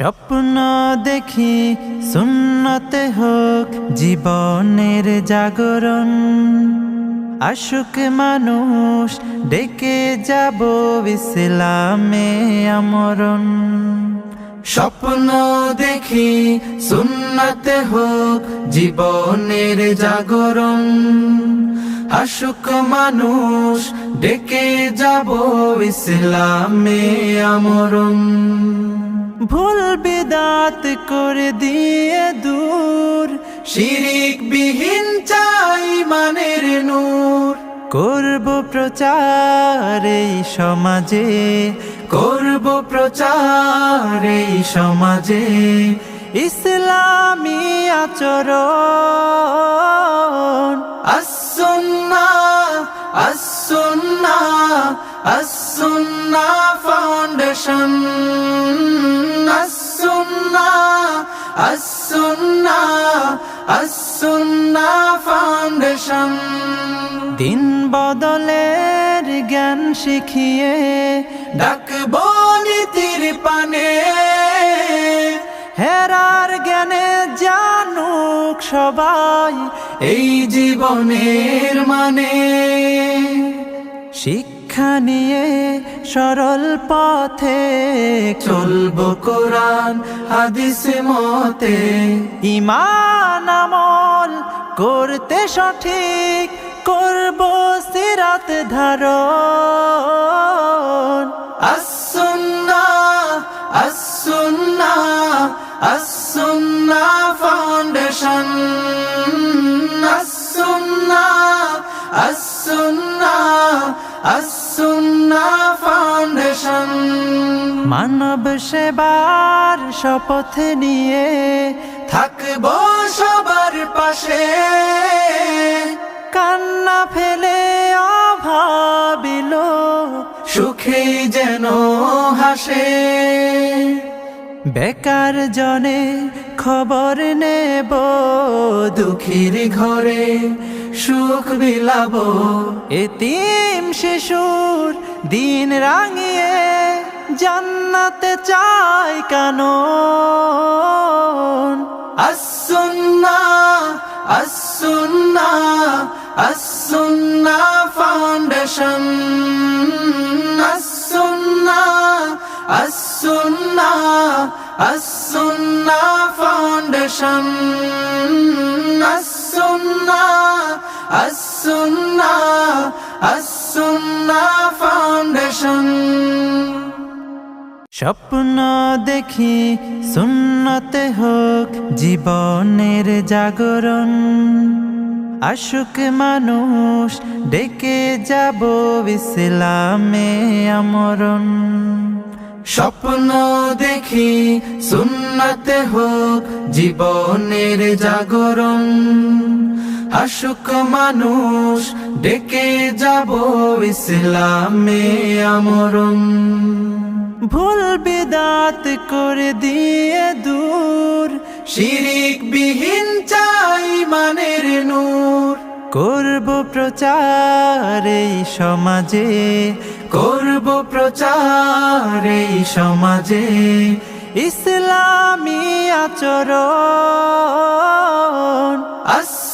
স্বপ্ন দেখি সুন্নতে হোক জীবনের জাগরণ। আশুক মানুষ ডেকে যাব ইসলামে আমরণ। স্বপ্ন দেখি সুন্নতে হোক জীবনের জাগরণ। আশুক মানুষ ডেকে যাব ইসলামে আমরণ। ভুল বিদাত করে দিয়ে দূর। শিরিক বিহীন চাই মানের নূর। করব প্রচার এই সমাজে, করব প্রচার এই সমাজে। ইসলামী আচরণ। আসুন্না আসুন্না আসুন্না ফাউন্ডেশন আসুন্না আসুন্না ফাউন্ডেশন দিন বদলের জ্ঞান শিখিয়ে ডাকবো নীতির পানে। হেরার জ্ঞানে জানুক সবাই এই জীবনের মানে। শিক্ষা নিয়ে সরল পথে চলবো কোরআন হাদিস মতে। ইমান আমল করতে সঠিক, করব সিরাত ধারণ। আসুন্না আসুন্না আসুন্না মানব সেবার শপথ নিয়ে থাকব সবার পাশে। কান্না ফেলে অভাবিল সুখে যেন হাসে। বেকার জনে খবর নেব, দুঃখীর ঘরে সুখ বিলাব এতিম শিশুর দিন রাঙিয়ে জান্নাতে চাই কানো Assunnah Assunnah Assunnah Foundation Assunnah Assunnah Assunnah Foundation Assunnah Assunnah Foundation স্বপ্ন দেখি সুন্নতে হোক জীবনের জাগরণ। আশুক মানুষ ডেকে যাব ইসলামে আমরণ। স্বপ্ন দেখি সুন্নতে হোক জীবনের জাগরণ। আশুক মানুষ ডেকে যাব ইসলামে আমরণ। ভুল বেদাত করে দিয়ে দূর শিরিক বিহীন চাই মানের নূর। করব প্রচার এই সমাজে, করব প্রচার এই সমাজে, ইসলামী আচরণ।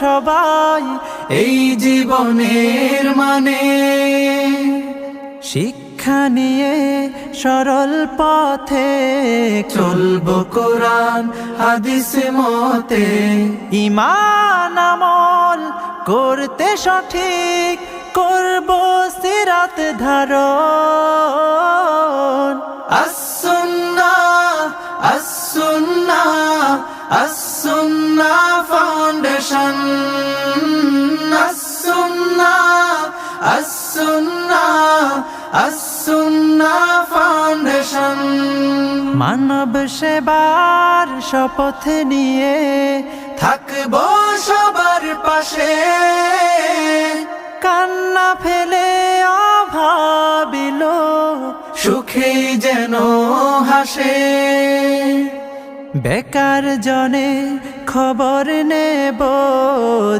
সবাই এই জীবনের মানে। শিক্ষা নিয়ে সরল পথে চলব কোরআন, হাদিস, মতে। ইমান আমল করতে সঠিক, করব সিরাত ধারণ। মানব সেবার শপথ নিয়ে থাকব সবার পাশে। কান্না ফেলে অভাবিল, সুখে যেন হাসে। বেকার জনে খবর নেব,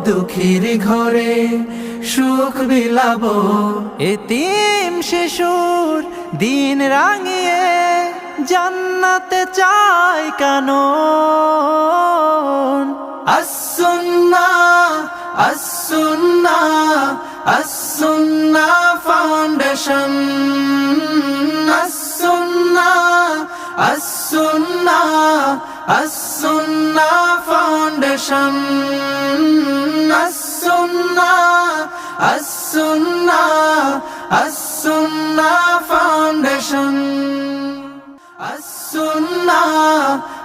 দুঃখীর ঘরে সুখ বিলাব। এতিম শিশুর দিন রাঙিয়ে জান্নাতে চাই কানো Assunnah Assunnah Assunnah Foundation Assunnah Assunnah Assunnah Foundation Assunnah Assunnah Assunnah Foundation